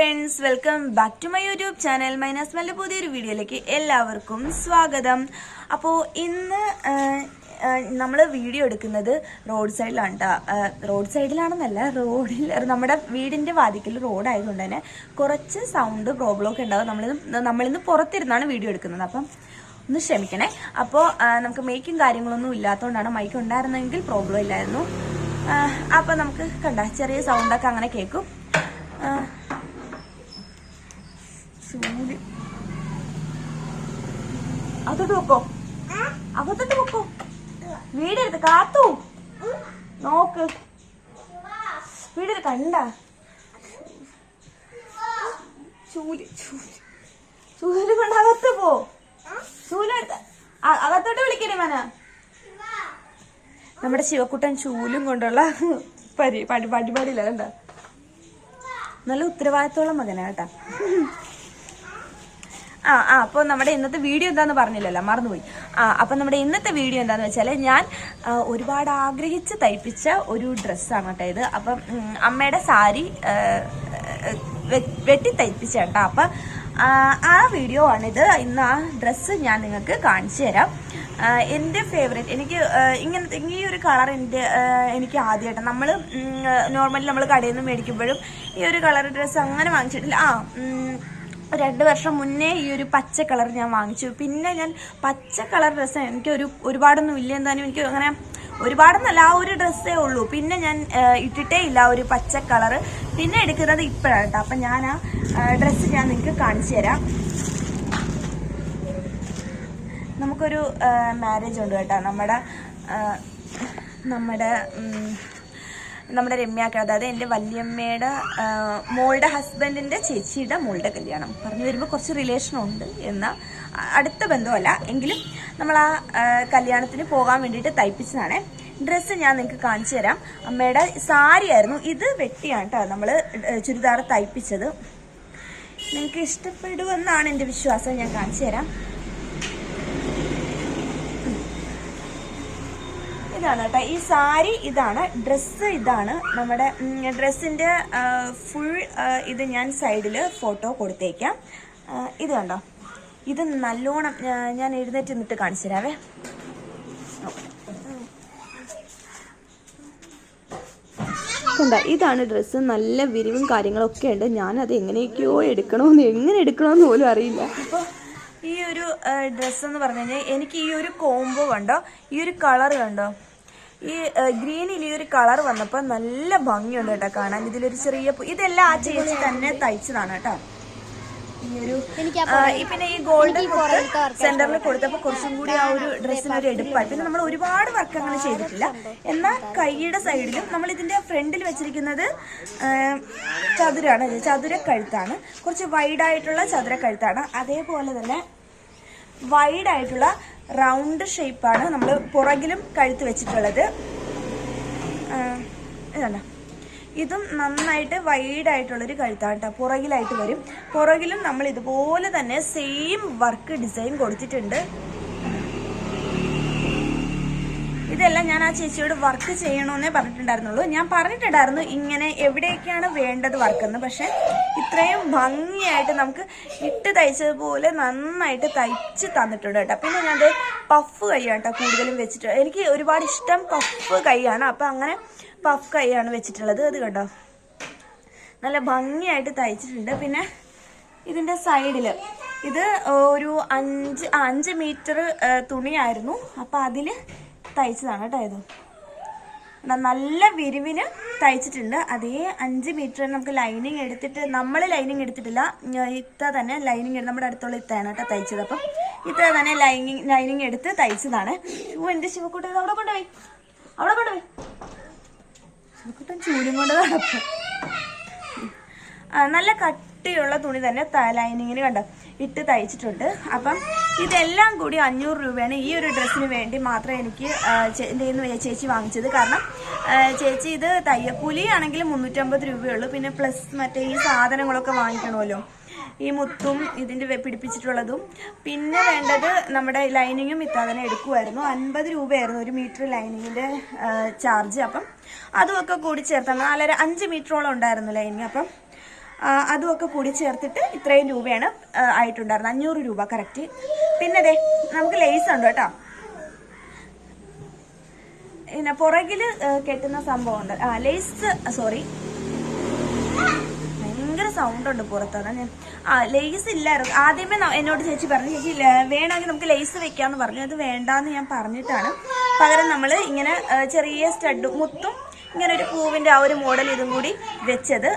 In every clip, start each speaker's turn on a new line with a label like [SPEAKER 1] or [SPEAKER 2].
[SPEAKER 1] Friends welcome back to my YouTube channel minus മല്ല പുതിയൊരു വീഡിയോയിലേക്ക് എല്ലാവർക്കും സ്വാഗതം. അപ്പോൾ ഇന്ന് നമ്മൾ വീഡിയോ എടുക്കുന്നത് റോഡ് സൈഡിലാണ് കേട്ടോ റോഡ് സൈഡിലാണെന്നല്ല റോഡിൽ നമ്മുടെ വീടിന്റെ വാതിക്കൽ റോഡായതുകൊണ്ട് തന്നെ കുറച്ച് സൗണ്ട് പ്രോബ്ലം ഒക്കെ ഉണ്ടാവും. നമ്മളിന്ന് നമ്മളിന്ന് പുറത്തിരുന്നാണ് വീഡിയോ എടുക്കുന്നത്. അപ്പം ഒന്ന് ക്ഷമിക്കണേ. അപ്പോൾ നമുക്ക് മേക്കും കാര്യങ്ങളൊന്നും ഇല്ലാത്തതുകൊണ്ടാണ് മൈക്ക് ഉണ്ടായിരുന്നെങ്കിൽ പ്രോബ്ലം ഇല്ലായിരുന്നു. അപ്പം നമുക്ക് കണ്ട ചെറിയ സൗണ്ടൊക്കെ അങ്ങനെ കേൾക്കും. ആ, ചൂട് അകത്തോട്ട് വെക്കോ. അകത്തോട്ട് വെക്കോ വീടെടുത്ത് കാത്തു. നോക്ക്. വീടെടുത്ത് കണ്ട. ചൂൽ ചൂൽ ചൂൽ കൊണ്ട് അകത്ത് പോ. ചൂലെടുത്ത് അകത്തോട്ട് വിളിക്കണേ മന. നമ്മുടെ ശിവക്കുട്ടൻ ചൂലും കൊണ്ടുള്ള പരി പടി പരിപാടിയില്ല കണ്ട? നല്ല ഉത്തരവാദിത്തമുള്ള മകനാ കേട്ടാ. ആ ആ അപ്പോൾ നമ്മുടെ ഇന്നത്തെ വീഡിയോ എന്താന്ന് പറഞ്ഞില്ലല്ലോ മറന്നുപോയി. ആ അപ്പം നമ്മുടെ ഇന്നത്തെ വീഡിയോ എന്താന്ന് വെച്ചാൽ ഞാൻ ഒരുപാട് ആഗ്രഹിച്ച് തയ്പ്പിച്ച ഒരു ഡ്രസ്സാണ് കേട്ടോ ഇത്. അപ്പം അമ്മയുടെ സാരി വെട്ടി തയ്പ്പിച്ച കേട്ടോ. അപ്പം ആ, വീഡിയോ ആണിത് ഇന്ന് ആ ഡ്രസ്സ് ഞാൻ നിങ്ങൾക്ക് കാണിച്ചു തരാം. എന്റെ ഫേവറേറ്റ് എനിക്ക് ഇങ്ങനത്തെ ഈ ഒരു കളർ എന്റെ എനിക്ക് ആദ്യമായിട്ട് നമ്മൾ നോർമലി നമ്മൾ കടയിൽ നിന്ന് മേടിക്കുമ്പോഴും ഈ ഒരു കളർ ഡ്രസ്സ് അങ്ങനെ വാങ്ങിച്ചിട്ടില്ല. ആ രണ്ട് വർഷം മുന്നേ ഈ ഒരു പച്ച കളർ ഞാൻ വാങ്ങിച്ചു. പിന്നെ ഞാൻ പച്ച കളർ ഡ്രസ്സ് എനിക്ക് ഒരു ഒരുപാടൊന്നും ഇല്ല എന്തായാലും എനിക്ക് അങ്ങനെ ഒരുപാടൊന്നല്ല ആ ഒരു ഡ്രസ്സേ ഉള്ളൂ. പിന്നെ ഞാൻ ഇട്ടിട്ടേ ഇല്ല ഒരു പച്ച കളർ പിന്നെ എടുക്കുന്നത് ഇപ്പോഴാണ് കേട്ടോ അപ്പം ഞാൻ ആ ഡ്രസ്സ് ഞാൻ നിങ്ങൾക്ക് കാണിച്ചു തരാം. നമുക്കൊരു മാരേജ് ഉണ്ട് കേട്ടോ. നമ്മുടെ നമ്മുടെ നമ്മുടെ രമ്യാക്ക അതായത് എന്റെ വല്യമ്മയുടെ മോളുടെ ഹസ്ബൻഡിന്റെ ചേച്ചിയുടെ മോളുടെ കല്യാണം. പറഞ്ഞു വരുമ്പോൾ കുറച്ച് റിലേഷൻ ഉണ്ട് എന്ന അടുത്ത ബന്ധമല്ല. എങ്കിലും നമ്മൾ ആ കല്യാണത്തിന് പോകാൻ വേണ്ടിയിട്ട് തയ്പ്പിച്ചതാണ്. ഡ്രസ്സ് ഞാൻ നിങ്ങൾക്ക് കാണിച്ചു തരാം. അമ്മയുടെ സാരി ആയിരുന്നു. ഇത് വെട്ടിയാണ് കേട്ടോ നമ്മൾ ചുരിദാർ തയ്പ്പിച്ചത്. നിങ്ങൾക്ക് ഇഷ്ടപ്പെടുമെന്നാണ് എന്റെ വിശ്വാസം. ഞാൻ കാണിച്ചു തരാം. ഇതാണ് കേട്ടോ. ഈ സാരി ഇതാണ് ഡ്രസ്സ് ഇതാണ് നമ്മുടെ ഡ്രസ്സിന്റെ ഫുൾ ഇത് ഞാൻ സൈഡിൽ ഫോട്ടോ കൊടുത്തേക്കാം. ഇത് കണ്ടോ? ഇത് നല്ലോണം ഞാൻ എഴുന്നേറ്റ് നിന്നിട്ട് കാണിച്ചു തരാവേ. ഇതാണ് ഡ്രസ്സ്. നല്ല വിരിവും കാര്യങ്ങളൊക്കെ ഉണ്ട്. ഞാൻ അത് എങ്ങനെയൊക്കെയോ എടുക്കണമെന്ന് എങ്ങനെ എടുക്കണമെന്ന് പോലും അറിയില്ല. അപ്പോൾ ഈ ഒരു ഡ്രസ്സ് എന്ന് പറഞ്ഞു കഴിഞ്ഞാൽ എനിക്ക് ഈ ഒരു കോംബോ കണ്ടോ? ഈ ഒരു കളർ കണ്ടോ? ഈ ഗ്രീനിൽ ഈ ഒരു കളർ വന്നപ്പോൾ നല്ല ഭംഗിയുണ്ട് കേട്ടോ കാണാൻ. ഇതിലൊരു ചെറിയ ഇതെല്ലാം ആ ചേച്ചി തന്നെ തയ്ച്ചതാണ് കേട്ടോ. ഈ ഒരു പിന്നെ ഈ ഗോൾഡൻ സെന്ററിൽ കൊടുത്തപ്പോൾ കുറച്ചും കൂടി ആ ഒരു ഡ്രസ്സിന് ഒരു എടുപ്പായി. പിന്നെ നമ്മൾ ഒരുപാട് വർക്ക് അങ്ങനെ ചെയ്തിട്ടില്ല. എന്നാൽ കൈയുടെ സൈഡിലും നമ്മൾ ഇതിന്റെ ഫ്രണ്ടിൽ വെച്ചിരിക്കുന്നത് ചതുരാണ്. ഇത്. ചതുര കഴുത്താണ് കുറച്ച് വൈഡായിട്ടുള്ള ചതുര കഴുത്താണ് അതേപോലെ തന്നെ വൈഡ് ആയിട്ടുള്ള റൗണ്ട് ഷേപ്പാണ് നമ്മൾ പുറകിലും കഴുത്ത് വെച്ചിട്ടുള്ളത്. ഇതും നന്നായിട്ട് വൈഡ് ആയിട്ടുള്ളൊരു കഴുത്താണ് കേട്ടോ പുറകിലായിട്ട് വരും. പുറകിലും നമ്മൾ ഇതുപോലെ തന്നെ സെയിം വർക്ക് ഡിസൈൻ കൊടുത്തിട്ടുണ്ട്. ഇതെല്ലാം ഞാൻ ആ ചേച്ചിയോട് വർക്ക് ചെയ്യണമെന്നേ പറഞ്ഞിട്ടുണ്ടായിരുന്നുള്ളൂ. ഞാൻ പറഞ്ഞിട്ടുണ്ടായിരുന്നു ഇങ്ങനെ എവിടെയൊക്കെയാണ് വേണ്ടത് വർക്ക് എന്ന്. പക്ഷെ ഇത്രയും ഭംഗിയായിട്ട് നമുക്ക് ഇട്ട് തയ്ച്ചതുപോലെ നന്നായിട്ട് തയ്ച്ച് തന്നിട്ടുണ്ട് കേട്ടോ. പിന്നെ ഞാനത് പഫ് കൈയാണ് കേട്ടോ കൂടുതലും വെച്ചിട്ട്. എനിക്ക് ഒരുപാട് ഇഷ്ടം പഫ് കൈയാണ്. അപ്പം അങ്ങനെ പഫ് കൈയാണ് വെച്ചിട്ടുള്ളത്. അത് കേട്ടോ നല്ല ഭംഗിയായിട്ട് തയ്ച്ചിട്ടുണ്ട്. പിന്നെ ഇതിന്റെ സൈഡിൽ ഇത് ഒരു അഞ്ച് അഞ്ച് മീറ്റർ തുണിയായിരുന്നു. അപ്പോൾ അതിൽ തയ്ച്ചതാണ് കേട്ടോ ഇത്. നല്ല വിരിവിന് തയ്ച്ചിട്ടുണ്ട്. അതേ അഞ്ച് മീറ്റർ നമുക്ക് ലൈനിങ് എടുത്തിട്ട് നമ്മൾ ലൈനിങ് എടുത്തിട്ടില്ല. ഇത്ത തന്നെ ലൈനിങ് നമ്മുടെ അടുത്തുള്ള ഇത്തയാണ് കേട്ടോ തയ്ച്ചത്. അപ്പം ഇത്ത തന്നെ ലൈനിങ് ലൈനിങ് എടുത്ത് തയ്ച്ചതാണ്. ഷൂ എന്റെ ശിവക്കുട്ടി അവിടെ കൊണ്ടുപോയി? അവിടെ കൊണ്ടുപോയി? ശിവക്കുട്ടൻ ചൂലും കൊണ്ട് നല്ല കട്ടിയുള്ള തുണി തന്നെ ലൈനിങ്ങിന് കണ്ടോ? ഇട്ട് തയ്ച്ചിട്ടുണ്ട്. അപ്പം ഇതെല്ലാം കൂടി അഞ്ഞൂറ് രൂപയാണ് ഈ ഒരു ഡ്രസ്സിന് വേണ്ടി മാത്രം എനിക്ക് എന്റെ ചേച്ചി വാങ്ങിച്ചത്. കാരണം ചേച്ചി ഇത് തയ്യക്കൂലി ആണെങ്കിൽ മുന്നൂറ്റമ്പത് രൂപയുള്ളൂ. പിന്നെ പ്ലസ് മറ്റേ ഈ സാധനങ്ങളൊക്കെ വാങ്ങിക്കണമല്ലോ. ഈ മുത്തും ഇതിന്റെ പിടിപ്പിച്ചിട്ടുള്ളതും. പിന്നെ വേണ്ടത് നമ്മുടെ ലൈനിങ്ങും ഇത്താതനെ എടുക്കുമായിരുന്നു അൻപത് രൂപയായിരുന്നു ഒരു മീറ്റർ ലൈനിങ്ങിന്റെ ചാർജ് അപ്പം അതുമൊക്കെ കൂടി ചേർത്താൽ നാലര അഞ്ച് മീറ്ററോളം ഉണ്ടായിരുന്നു ലൈനിങ് അപ്പം അതുമൊക്കെ കൂടി ചേർത്തിട്ട് ഇത്രയും രൂപയാണ് ആയിട്ടുണ്ടായിരുന്നത്. അഞ്ഞൂറ് രൂപ കറക്റ്റ് പിന്നെ ദേ നമുക്ക് ലേസ് ഉണ്ട് കേട്ടോ. പിന്നെ പുറകിൽ കെട്ടുന്ന സംഭവം ഉണ്ട് ആ ലേസ് സോറി ഭയങ്കര സൗണ്ട് ഉണ്ട് പുറത്താണ്. ഞാൻ ആ ലേസ് ഇല്ലായിരുന്നു. ആദ്യമേ എന്നോട് ചേച്ചി പറഞ്ഞു ചേച്ചി വേണമെങ്കിൽ നമുക്ക് ലേസ് വെക്കാന്ന് പറഞ്ഞു. അത് വേണ്ടാന്ന് ഞാൻ പറഞ്ഞിട്ടാണ്. പകരം നമ്മൾ ഇങ്ങനെ ചെറിയ സ്റ്റഡ് മുത്തും ഇങ്ങനെ ഒരു പൂവിന്റെ ആ ഒരു മോഡൽ ഇതും കൂടി വെച്ചത്.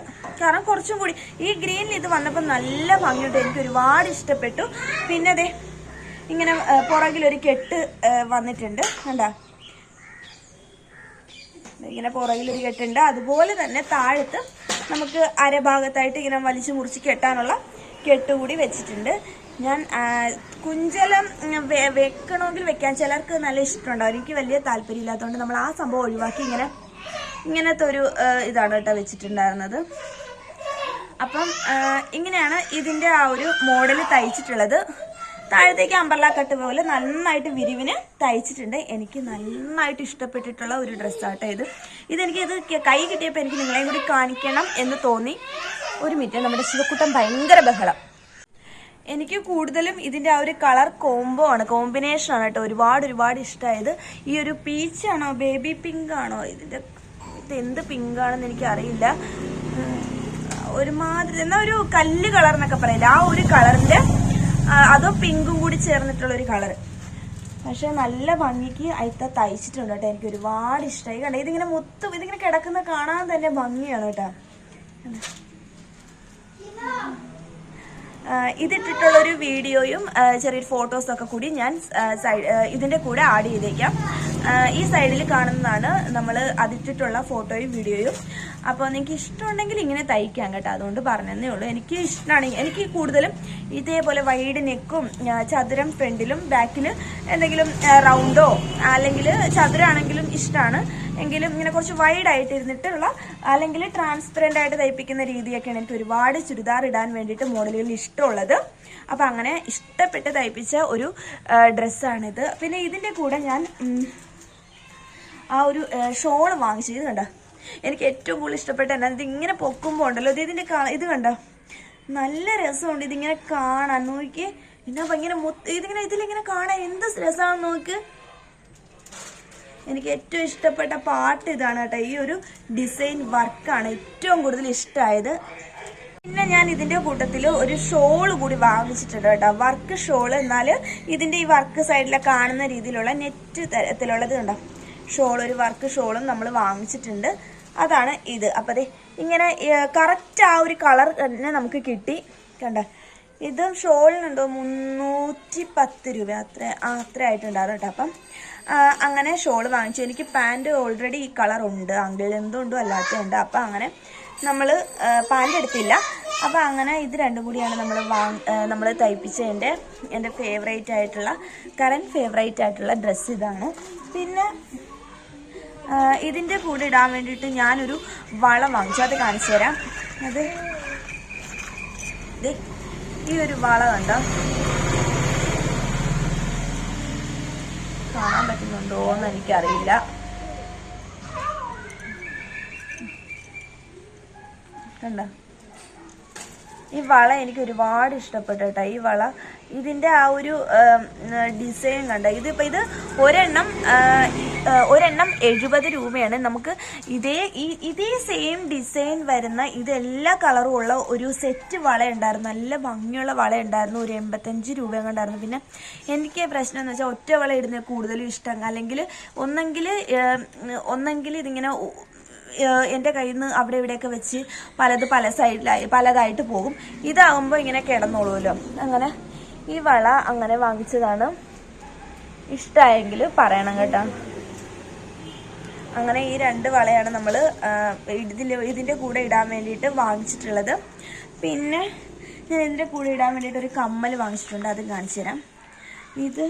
[SPEAKER 1] കാരണം കുറച്ചും കൂടി ഈ ഗ്രീനിൽ ഇത് വന്നപ്പോൾ നല്ല ഭംഗിയുണ്ട്. എനിക്ക് ഒരുപാട് ഇഷ്ടപ്പെട്ടു. പിന്നെ അതെ ഇങ്ങനെ പുറകിലൊരു കെട്ട് വന്നിട്ടുണ്ട്. കണ്ടാ? ഇങ്ങനെ പുറകിലൊരു കെട്ടുണ്ട്. അതുപോലെ തന്നെ താഴത്ത് നമുക്ക് അരഭാഗത്തായിട്ട് ഇങ്ങനെ വലിച്ചു മുറിച്ച് കെട്ടാനുള്ള കെട്ടുകൂടി വെച്ചിട്ടുണ്ട്. ഞാൻ കുഞ്ചലം വെക്കണമെങ്കിൽ വെക്കാൻ ചിലർക്ക് നല്ല ഇഷ്ടമുണ്ടാവും. എനിക്ക് വലിയ താല്പര്യമില്ലാത്തതുകൊണ്ട് നമ്മൾ ആ സംഭവം ഒഴിവാക്കി ഇങ്ങനെ ഇങ്ങനത്തെ ഒരു ഇതാണ് കേട്ടോ വെച്ചിട്ടുണ്ടായിരുന്നത്. അപ്പം ഇങ്ങനെയാണ് ഇതിന്റെ ആ ഒരു മോഡൽ തയ്ച്ചിട്ടുള്ളത്. താഴത്തേക്ക് അമ്പർല കട്ട് പോലെ നന്നായിട്ട് വിരിവിന് തയ്ച്ചിട്ടുണ്ട്. എനിക്ക് നന്നായിട്ട് ഇഷ്ടപ്പെട്ടിട്ടുള്ള ഒരു ഡ്രസ്സാട്ടോ ഇത്. ഇതെനിക്ക് ഇത് കൈ കിട്ടിയപ്പോൾ എനിക്ക് നിങ്ങളെയും കൂടി കാണിക്കണം എന്ന് തോന്നി. ഒരു മിനിറ്റ് നമ്മുടെ ശിവക്കൂട്ടം ഭയങ്കര ബഹളം. എനിക്ക് കൂടുതലും ഇതിന്റെ ആ ഒരു കളർ കോംബോ ആണ് കോമ്പിനേഷനാണ് കേട്ടോ. ഒരുപാട് ഒരുപാട് ഇഷ്ടമായത് ഈ ഒരു പീച്ചാണോ ബേബി പിങ്ക് ആണോ? ഇതിന്റെ ഇത് എന്ത് പിങ്കാണെന്ന് എനിക്കറിയില്ല. ഒരുമാതിരി എന്നാ ഒരു കല്ല് കളർ എന്നൊക്കെ പറയില്ല ആ ഒരു കളറിന്റെ അതോ പിങ്കും കൂടി ചേർന്നിട്ടുള്ള ഒരു കളർ പക്ഷെ നല്ല ഭംഗിക്ക് അയിത്ത തയ്ച്ചിട്ടുണ്ട് കേട്ടോ എനിക്ക് ഒരുപാട് ഇഷ്ടമായി കണ്ടേ ഇതിങ്ങനെ മൊത്തം ഇതിങ്ങനെ കിടക്കുന്ന കാണാൻ തന്നെ ഭംഗിയാണ് കേട്ടോ. ഇതിട്ടിട്ടുള്ളൊരു വീഡിയോയും ചെറിയൊരു ഫോട്ടോസൊക്കെ കൂടി ഞാൻ ഇതിന്റെ കൂടെ ആഡ് ചെയ്തേക്കാം. ഈ സൈഡിൽ കാണുന്നതാണ് നമ്മൾ അതിട്ടിട്ടുള്ള ഫോട്ടോയും വീഡിയോയും. അപ്പോൾ നിങ്ങൾക്ക് ഇഷ്ടമുണ്ടെങ്കിൽ ഇങ്ങനെ തയ്ക്കാം കേട്ടോ. അതുകൊണ്ട് പറഞ്ഞതേ ഉള്ളൂ. എനിക്ക് ഇഷ്ടമാണ് എനിക്ക് കൂടുതലും ഇതേപോലെ വൈഡ് നെക്കും ചതുരം ഫ്രണ്ടിലും ബാക്കിൽ എന്തെങ്കിലും റൗണ്ടോ അല്ലെങ്കിൽ ചതുരാണെങ്കിലും ഇഷ്ടമാണ്. എങ്കിലും ഇങ്ങനെ കുറച്ച് വൈഡ് ആയിട്ട് ഇരുന്നിട്ടുള്ള അല്ലെങ്കിൽ ട്രാൻസ്പെറന്റ് ആയിട്ട് തയ്പ്പിക്കുന്ന രീതിയൊക്കെയാണ് എനിക്ക് ഒരുപാട് ചുരിദാർ ഇടാൻ വേണ്ടിയിട്ട് മോഡലുകളിൽ ഇഷ്ടമുള്ളത്. അപ്പം അങ്ങനെ ഇഷ്ടപ്പെട്ട് തയ്പ്പിച്ച ഒരു ഡ്രസ്സാണിത് പിന്നെ ഇതിന്റെ കൂടെ ഞാൻ ആ ഒരു ഷോൾ വാങ്ങിച്ചു ഇത് കണ്ട എനിക്ക് ഏറ്റവും കൂടുതൽ ഇഷ്ടപ്പെട്ട എന്നാ ഇത് ഇങ്ങനെ പൊക്കുമ്പോൾ ഉണ്ടല്ലോ ഇത് ഇതിന്റെ ഇത് കണ്ട? നല്ല രസമുണ്ട് ഇതിങ്ങനെ കാണാൻ. നോക്കി എന്നാ ഭയങ്കര മുത്ത് ഇതിങ്ങനെ ഇതിലിങ്ങനെ കാണാൻ എന്ത് രസമാണ് നോക്ക്. എനിക്ക് ഏറ്റവും ഇഷ്ടപ്പെട്ട പാട്ട് ഇതാണ് കേട്ടോ. ഈ ഒരു ഡിസൈൻ വർക്കാണ് ഏറ്റവും കൂടുതൽ ഇഷ്ടമായത്. പിന്നെ ഞാൻ ഇതിന്റെ കൂട്ടത്തിൽ ഒരു ഷോൾ കൂടി വാങ്ങിച്ചിട്ടുണ്ട് കേട്ടോ. വർക്ക് ഷോൾ എന്നാൽ ഇതിന്റെ ഈ വർക്ക് സൈഡിലെ കാണുന്ന രീതിയിലുള്ള നെറ്റ് തരത്തിലുള്ളത് കണ്ടോ? ഷോൾ ഒരു വർക്ക് ഷോളും നമ്മൾ വാങ്ങിച്ചിട്ടുണ്ട്. അതാണ് ഇത്. അപ്പോൾ അതെ ഇങ്ങനെ കറക്റ്റ് ആ ഒരു കളർ തന്നെ നമുക്ക് കിട്ടി. കണ്ട? ഇത് ഷോളിനുണ്ടോ മുന്നൂറ്റി പത്ത് രൂപ അത്ര അത്ര ആയിട്ടുണ്ടായിരുന്നു കേട്ടോ. അപ്പം അങ്ങനെ ഷോൾ വാങ്ങിച്ചു. എനിക്ക് പാന്റ് ഓൾറെഡി ഈ കളർ ഉണ്ട്. അങ്കിളിൽ എന്തുകൊണ്ടും അല്ലാത്തതുണ്ട് അപ്പം അങ്ങനെ നമ്മൾ പാന്റ് എടുത്തില്ല. അപ്പം അങ്ങനെ ഇത് രണ്ടും കൂടിയാണ് നമ്മൾ വാങ്ങി നമ്മൾ തയ്പ്പിച്ച എന്റെ എന്റെ ഫേവറേറ്റ് ആയിട്ടുള്ള കറന്റ് ഫേവറേറ്റ് ആയിട്ടുള്ള ഡ്രസ്സ് ഇതാണ്. പിന്നെ ഇതിന്റെ കൂടെ ഇടാൻ വേണ്ടിയിട്ട് ഞാനൊരു വളം വാങ്ങിച്ചു. അത് കാണിച്ചു തരാം. അത് ഈ ഒരു വള കണ്ടോ? കാണാൻ പറ്റുന്നുണ്ടോ എന്ന് എനിക്കറിയില്ല. കണ്ടോ? ഈ വള എനിക്ക് ഒരുപാട് ഇഷ്ടപ്പെട്ടു കേട്ടോ. ഈ വള ഇതിന്റെ ആ ഒരു ഡിസൈൻ കണ്ട? ഇതിപ്പോൾ ഇത് ഒരെണ്ണം ഒരെണ്ണം എഴുപത് രൂപയാണ്. നമുക്ക് ഇതേ ഈ ഇതേ സെയിം ഡിസൈൻ വരുന്ന ഇതെല്ലാ കളറും ഉള്ള ഒരു സെറ്റ് വള ഉണ്ടായിരുന്നു നല്ല ഭംഗിയുള്ള വള ഉണ്ടായിരുന്നു ഒരു എൺപത്തഞ്ച് രൂപ ഉണ്ടായിരുന്നു പിന്നെ എനിക്ക് പ്രശ്നം എന്ന് വെച്ചാൽ ഒറ്റ വള ഇടുന്നത് കൂടുതലും ഇഷ്ടം. അല്ലെങ്കിൽ ഒന്നെങ്കിൽ ഒന്നെങ്കിൽ ഇതിങ്ങനെ എന്റെ കയ്യിൽ നിന്ന് അവിടെ ഇവിടെയൊക്കെ വെച്ച് പലത് പല സൈഡിലായി പലതായിട്ട് പോകും. ഇതാകുമ്പോൾ ഇങ്ങനെ കിടന്നോളൂല്ലോ അങ്ങനെ ഈ വള അങ്ങനെ വാങ്ങിച്ചതാണ്. ഇഷ്ടമായെങ്കിൽ പറയണം കേട്ടോ. അങ്ങനെ ഈ രണ്ട് വളയാണ് നമ്മൾ ഇതിൽ ഇതിന്റെ കൂടെ ഇടാൻ വേണ്ടിയിട്ട് വാങ്ങിച്ചിട്ടുള്ളത്. പിന്നെ ഞാൻ ഇതിന്റെ കൂടെ ഇടാൻ വേണ്ടിയിട്ട് ഒരു കമ്മൽ വാങ്ങിച്ചിട്ടുണ്ട് അത് കാണിച്ചു തരാം. ഇത്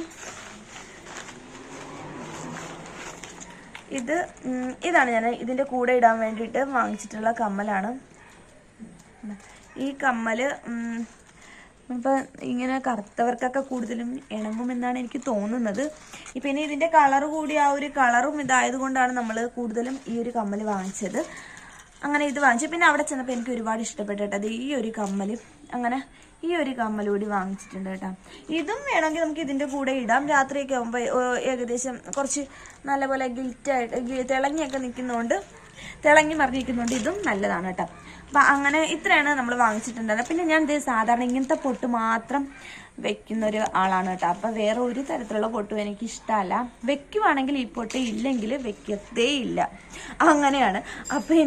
[SPEAKER 1] ഇത് ഇതാണ് ഞാൻ ഇതിന്റെ കൂടെ ഇടാൻ വേണ്ടിയിട്ട് വാങ്ങിച്ചിട്ടുള്ള കമ്മലാണ്. ഈ കമ്മൽ ഉം, ഇപ്പൊ ഇങ്ങനെ കറുത്തവർക്കൊക്കെ കൂടുതലും ഇണങ്ങുമെന്നാണ് എനിക്ക് തോന്നുന്നത്. പിന്നെ ഇതിന്റെ കളർ കൂടി ആ ഒരു കളറും ഇതായത് കൊണ്ടാണ് നമ്മൾ കൂടുതലും ഈ ഒരു കമ്മൽ വാങ്ങിച്ചത്. അങ്ങനെ ഇത് വാങ്ങിച്ചു. പിന്നെ അവിടെ ചെന്നപ്പോൾ എനിക്ക് ഒരുപാട് ഇഷ്ടപ്പെട്ടു ഈ ഒരു കമ്മൽ അങ്ങനെ ഈ ഒരു കമ്മൽ കൂടി വാങ്ങിച്ചിട്ടുണ്ട് കേട്ടോ. ഇതും വേണമെങ്കിൽ നമുക്ക് ഇതിന്റെ കൂടെ ഇടാം. രാത്രിയൊക്കെ ആകുമ്പോൾ ഏകദേശം കുറച്ച് നല്ലപോലെ ഗിൽറ്റായിട്ട് തിളങ്ങിയൊക്കെ നിൽക്കുന്നതുകൊണ്ട് തിളങ്ങി മറിഞ്ഞിരിക്കുന്നതുകൊണ്ട് ഇതും നല്ലതാണ് കേട്ടോ. അപ്പം അങ്ങനെ ഇത്രയാണ് നമ്മൾ വാങ്ങിച്ചിട്ടുണ്ടായിരുന്നത്. പിന്നെ ഞാൻ ഇത് സാധാരണ ഇങ്ങനത്തെ പൊട്ട് മാത്രം വെക്കുന്ന ഒരു ആളാണ് കേട്ടോ. അപ്പം വേറെ ഒരു തരത്തിലുള്ള പൊട്ടും എനിക്ക് ഇഷ്ടമല്ല വെക്കുവാണെങ്കിൽ ഈ പൊട്ട് ഇല്ലെങ്കിൽ വെക്കത്തേ ഇല്ല. അങ്ങനെയാണ്. അപ്പം ഈ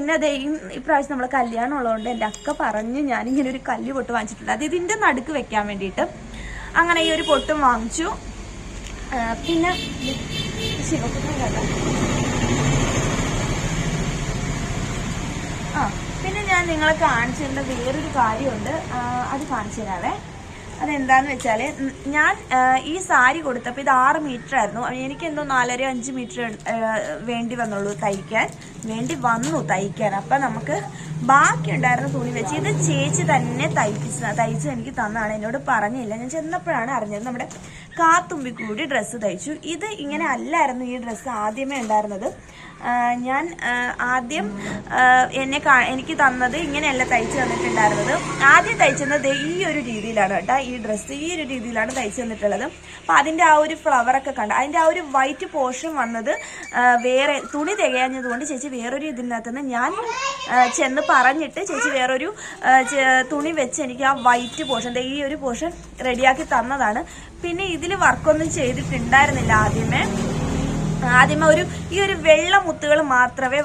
[SPEAKER 1] ഇപ്രാവശ്യം നമ്മൾ കല്യാണം ഉള്ളതുകൊണ്ട് എന്റെ അക്ക പറഞ്ഞ് ഇങ്ങനെ ഒരു കല്ല് പൊട്ട് വാങ്ങിച്ചിട്ടുണ്ട്. അത് ഇതിന്റെ നടുക്ക് വെക്കാൻ വേണ്ടിയിട്ട് അങ്ങനെ ഈ ഒരു പൊട്ടും വാങ്ങിച്ചു. പിന്നെ ശിവകുട്ടൻ ആ പിന്നെ ഞാൻ നിങ്ങളെ കാണിച്ചു തരുന്ന വേറൊരു കാര്യമുണ്ട്. അത് കാണിച്ചു തരാവേ. അതെന്താന്ന് വെച്ചാൽ ഞാൻ ഈ സാരി കൊടുത്തപ്പോൾ ഇത് ആറ് മീറ്റർ ആയിരുന്നു എനിക്ക് എന്തോ നാലര അഞ്ച് മീറ്റർ വേണ്ടി വന്നുള്ളൂ തയ്ക്കാൻ. വേണ്ടി വന്നു തയ്ക്കാൻ. അപ്പം നമുക്ക് ബാക്കി ഉണ്ടായിരുന്ന തുണി വെച്ച് ഇത് ചേച്ചി തന്നെ തയ്പ്പിച്ച് തയ്ച്ച് എനിക്ക് തന്നാണ്. എന്നോട് പറഞ്ഞില്ല. ഞാൻ ചെന്നപ്പോഴാണ് അറിഞ്ഞത് നമ്മുടെ കാത്തുമ്പി കൂടി ഡ്രസ്സ് തയ്ച്ചു. ഇത് ഇങ്ങനെ അല്ലായിരുന്നു ഈ ഡ്രസ്സ് ആദ്യമേ ഉണ്ടായിരുന്നത്. ഞാൻ ആദ്യം എന്നെ എനിക്ക് തന്നത് ഇങ്ങനെയല്ല തയ്ച്ച് തന്നിട്ടുണ്ടായിരുന്നത്. ആദ്യം തയ്ച്ചത് ഈ ഒരു രീതിയിലാണ് കേട്ടോ. ഈ ഡ്രസ്സ് ഈ ഒരു രീതിയിലാണ് തയ്ച്ചു തന്നിട്ടുള്ളത്. അപ്പം അതിന്റെ ആ ഒരു ഫ്ലവറൊക്കെ കണ്ട് അതിന്റെ ആ ഒരു വൈറ്റ് പോർഷൻ വന്നത് വേറെ തുണി തികയാഞ്ഞത് കൊണ്ട് ചേച്ചി വേറൊരു ഇതിനകത്ത് നിന്ന് ഞാൻ ചെന്ന് പറഞ്ഞിട്ട് ചേച്ചി വേറൊരു തുണി വെച്ച് എനിക്ക് ആ വൈറ്റ് പോർഷൻ ഈ ഒരു പോർഷൻ റെഡിയാക്കി തന്നതാണ്. പിന്നെ ഇതിൽ വർക്കൊന്നും ചെയ്തിട്ടുണ്ടായിരുന്നില്ല ആദ്യമേ. ആദ്യമേ ഒരു ഈ ഒരു വെള്ള മുത്തുകൾ മാത്രമേ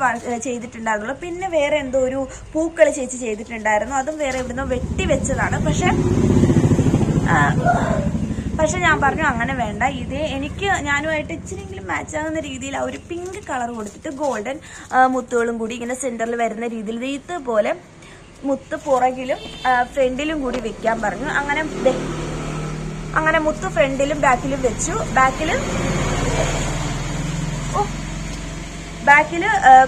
[SPEAKER 1] ചെയ്തിട്ടുണ്ടായിരുന്നുള്ളൂ. പിന്നെ വേറെ എന്തോ ഒരു പൂക്കൾ ചേച്ചി ചെയ്തിട്ടുണ്ടായിരുന്നു. അതും വേറെ ഇവിടുന്ന് വെട്ടി വെച്ചതാണ്. പക്ഷെ പക്ഷെ ഞാൻ പറഞ്ഞു അങ്ങനെ വേണ്ട. ഇത് എനിക്ക് ഞാനുമായിട്ട് ഇച്ചിരിയെങ്കിലും മാച്ച് ആകുന്ന രീതിയിൽ ആ ഒരു പിങ്ക് കളർ കൊടുത്തിട്ട് ഗോൾഡൻ മുത്തുകളും കൂടി ഇങ്ങനെ സെന്ററിൽ വരുന്ന രീതിയിൽ ഇതുപോലെ മുത്ത് പുറകിലും ഫ്രണ്ടിലും കൂടി വെക്കാൻ പറഞ്ഞു. അങ്ങനെ അങ്ങനെ മുത്ത് ഫ്രണ്ടിലും ബാക്കിലും വെച്ചു. ബാക്കിൽ ബാക്കിൽ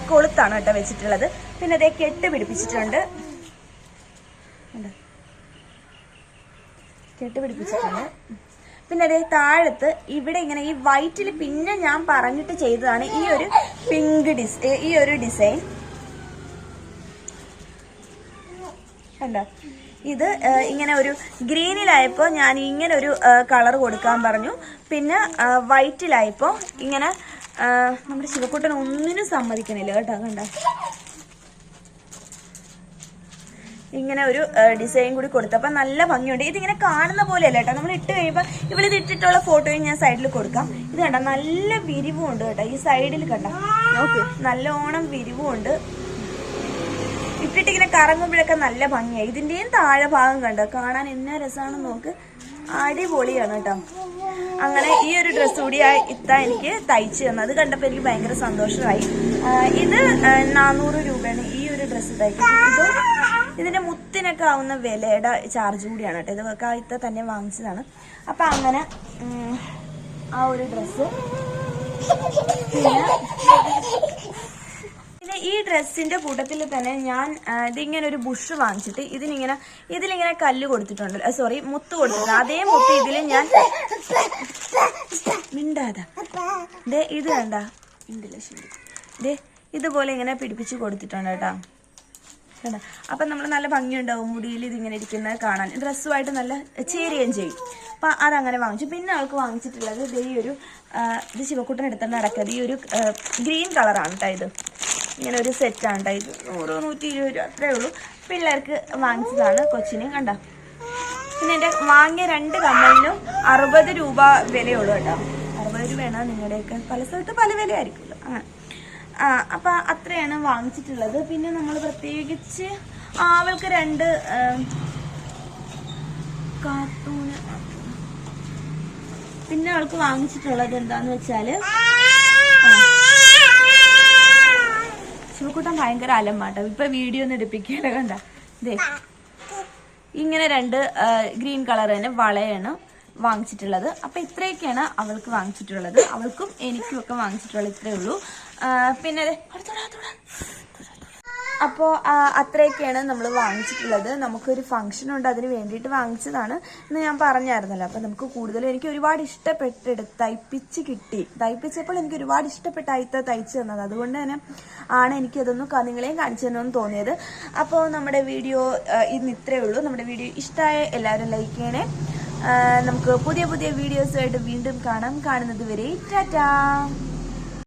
[SPEAKER 1] കൊളുത്താണ് കേട്ടോ വെച്ചിട്ടുള്ളത്. പിന്നെ അതേ കെട്ട് പിടിപ്പിച്ചിട്ടുണ്ട്. കെട്ട് പിടിപ്പിച്ചിട്ടുണ്ട്. പിന്നെ അതേ താഴത്ത് ഇവിടെ ഇങ്ങനെ ഈ വൈറ്റിൽ പിന്നെ ഞാൻ പറഞ്ഞിട്ട് ചെയ്തതാണ് ഈ ഒരു പിങ്ക് ഡിസ് ഈ ഒരു ഡിസൈൻ. കണ്ടോ? ഇത് ഇങ്ങനെ ഒരു ഗ്രീനിലായപ്പോൾ ഞാൻ ഇങ്ങനെ ഒരു കളർ കൊടുക്കാൻ പറഞ്ഞു. പിന്നെ വൈറ്റിലായപ്പോ ഇങ്ങനെ നമ്മുടെ ശിവക്കുട്ടൻ ഒന്നിനും സമ്മതിക്കണില്ല കേട്ടോ കണ്ട? ഇങ്ങനെ ഒരു ഡിസൈൻ കൂടി കൊടുത്തപ്പോൾ നല്ല ഭംഗിയുണ്ട്. ഇതിങ്ങനെ കാണുന്ന പോലെയല്ല കേട്ടോ. നമ്മൾ ഇട്ട് കഴിയുമ്പോൾ ഇവളിത് ഇട്ടിട്ടുള്ള ഫോട്ടോയും ഞാൻ സൈഡിൽ കൊടുക്കാം. ഇത് കണ്ട? നല്ല വിരിവും ഉണ്ട് കേട്ടോ. ഈ സൈഡിൽ കണ്ട? നോക്ക്. നല്ലോണം വിരിവും ഉണ്ട്. ഇട്ടിട്ട് ഇങ്ങനെ കറങ്ങുമ്പോഴൊക്കെ നല്ല ഭംഗിയായി ഇതിന്റെയും താഴെ ഭാഗം കണ്ടോ? കാണാൻ എന്നാ രസമാണെന്ന് നോക്ക്. അടിപൊളിയാണ് കേട്ടോ. അങ്ങനെ ഈ ഒരു ഡ്രസ്സ് കൂടി ഇത്ത എനിക്ക് തയ്ച്ചു തന്നു. അത് കണ്ടപ്പോൾ എനിക്ക് ഭയങ്കര സന്തോഷമായി. ഇത് നാനൂറ് രൂപയാണ് ഈ ഒരു ഡ്രസ്സ് തയ്ക്കുന്നത്. ഇതിന്റെ മുത്തിനൊക്കെ ആവുന്ന വിലയുടെ ചാർജ് കൂടിയാണ് കേട്ടോ. ഇതൊക്കെ ഇത്ത തന്നെ വാങ്ങിച്ചതാണ്. അപ്പൊ അങ്ങനെ ആ ഒരു ഡ്രസ്സ് പിന്നെ ഈ ഡ്രസ്സിന്റെ കൂട്ടത്തിൽ തന്നെ ഞാൻ ഇതിങ്ങനെ ഒരു ബുഷ് വാങ്ങിച്ചിട്ട് ഇതിനിങ്ങനെ ഇതിലിങ്ങനെ കല്ല് കൊടുത്തിട്ടുണ്ട്. സോറി മുത്ത് കൊടുത്തിട്ടുണ്ട്. അതേ മുത്ത് ഇതിൽ ഞാൻ മിണ്ടാതാ. ദേ ഇത് കണ്ട. മിണ്ടില്ല ശരി. ദേ ഇതുപോലെ ഇങ്ങനെ പിടിപ്പിച്ച് കൊടുത്തിട്ടുണ്ട് കേട്ടോ. കണ്ടോ? അപ്പം നമ്മൾ നല്ല ഭംഗിയുണ്ടാവും മുടിയിൽ ഇതിങ്ങനെ ഇരിക്കുന്നത് കാണാൻ. ഡ്രസ്സുമായിട്ട് നല്ല ചേരുകയും ചെയ്യും. അപ്പം അതങ്ങനെ വാങ്ങിച്ചു. പിന്നെ ആൾക്ക് വാങ്ങിച്ചിട്ടുള്ളത് ദേ ഈ ഒരു ഇത് ശിവക്കുട്ടൻ എടുത്തിട്ട് നടക്കുന്നത് ഈ ഒരു ഗ്രീൻ കളറാണ് കേട്ടോ ഇത്. ഇങ്ങനെ ഒരു സെറ്റാണ് ഇത്. നൂറ് നൂറ്റി ഇരുപത് രൂപ അത്രേ ഉള്ളൂ. പിള്ളേർക്ക് വാങ്ങിച്ചതാണ് കൊച്ചിന് കണ്ടോ? പിന്നെ എന്റെ വാങ്ങിയ രണ്ട് കമ്മലിനും അറുപത് രൂപ വിലയുള്ളൂ കേട്ടോ. അറുപത് രൂപയാണ് നിങ്ങളുടെയൊക്കെ. പല സ്ഥലത്ത് പല വിലയായിരിക്കുമല്ലോ. അങ്ങനെ അപ്പൊ അത്രയാണ് വാങ്ങിച്ചിട്ടുള്ളത്. പിന്നെ നമ്മൾ പ്രത്യേകിച്ച് ആവൾക്ക് രണ്ട് കാർട്ടൂണ് പിന്നെ അവൾക്ക് വാങ്ങിച്ചിട്ടുള്ളത് എന്താന്ന് വെച്ചാൽ ആ. ശിവക്കുട്ടൻ ഭയങ്കര അലമ്പാട്ടോ. ഇപ്പൊ വീഡിയോ ഒന്നും എടുപ്പിക്കല കണ്ട? ഇങ്ങനെ രണ്ട് ഗ്രീൻ കളർ തന്നെ വളയാണ് വാങ്ങിച്ചിട്ടുള്ളത്. അപ്പൊ ഇത്രയൊക്കെയാണ് അവൾക്ക് വാങ്ങിച്ചിട്ടുള്ളത്. അവൾക്കും എനിക്കും ഒക്കെ വാങ്ങിച്ചിട്ടുള്ളത് ഇത്രേ ഉള്ളൂ. പിന്നെ അതെ. അപ്പോൾ അത്രയൊക്കെയാണ് നമ്മൾ വാങ്ങിച്ചിട്ടുള്ളത്. നമുക്കൊരു ഫംഗ്ഷൻ ഉണ്ട് അതിന് വേണ്ടിയിട്ട് വാങ്ങിച്ചതാണ് എന്ന് ഞാൻ പറഞ്ഞായിരുന്നല്ലോ. അപ്പോൾ നമുക്ക് കൂടുതലും എനിക്ക് ഒരുപാട് ഇഷ്ടപ്പെട്ടെടു തയ്പ്പിച്ച് കിട്ടി. തയ്പ്പിച്ചപ്പോൾ എനിക്ക് ഒരുപാട് ഇഷ്ടപ്പെട്ട അയിത്ത തയ്ച്ചു തന്നത്. അതുകൊണ്ട് തന്നെ ആണ് എനിക്കതൊന്നും നിങ്ങളെയും കാണിച്ചു തന്നെന്ന് തോന്നിയത്. അപ്പോൾ നമ്മുടെ വീഡിയോ ഇന്ന് ഇത്രയേ ഉള്ളൂ. നമ്മുടെ വീഡിയോ ഇഷ്ടമായ എല്ലാവരും ലൈക്ക് ചെയ്യണേ. നമുക്ക് പുതിയ പുതിയ വീഡിയോസുമായിട്ട് വീണ്ടും കാണാം. കാണുന്നത് വരെ ടാറ്റാ!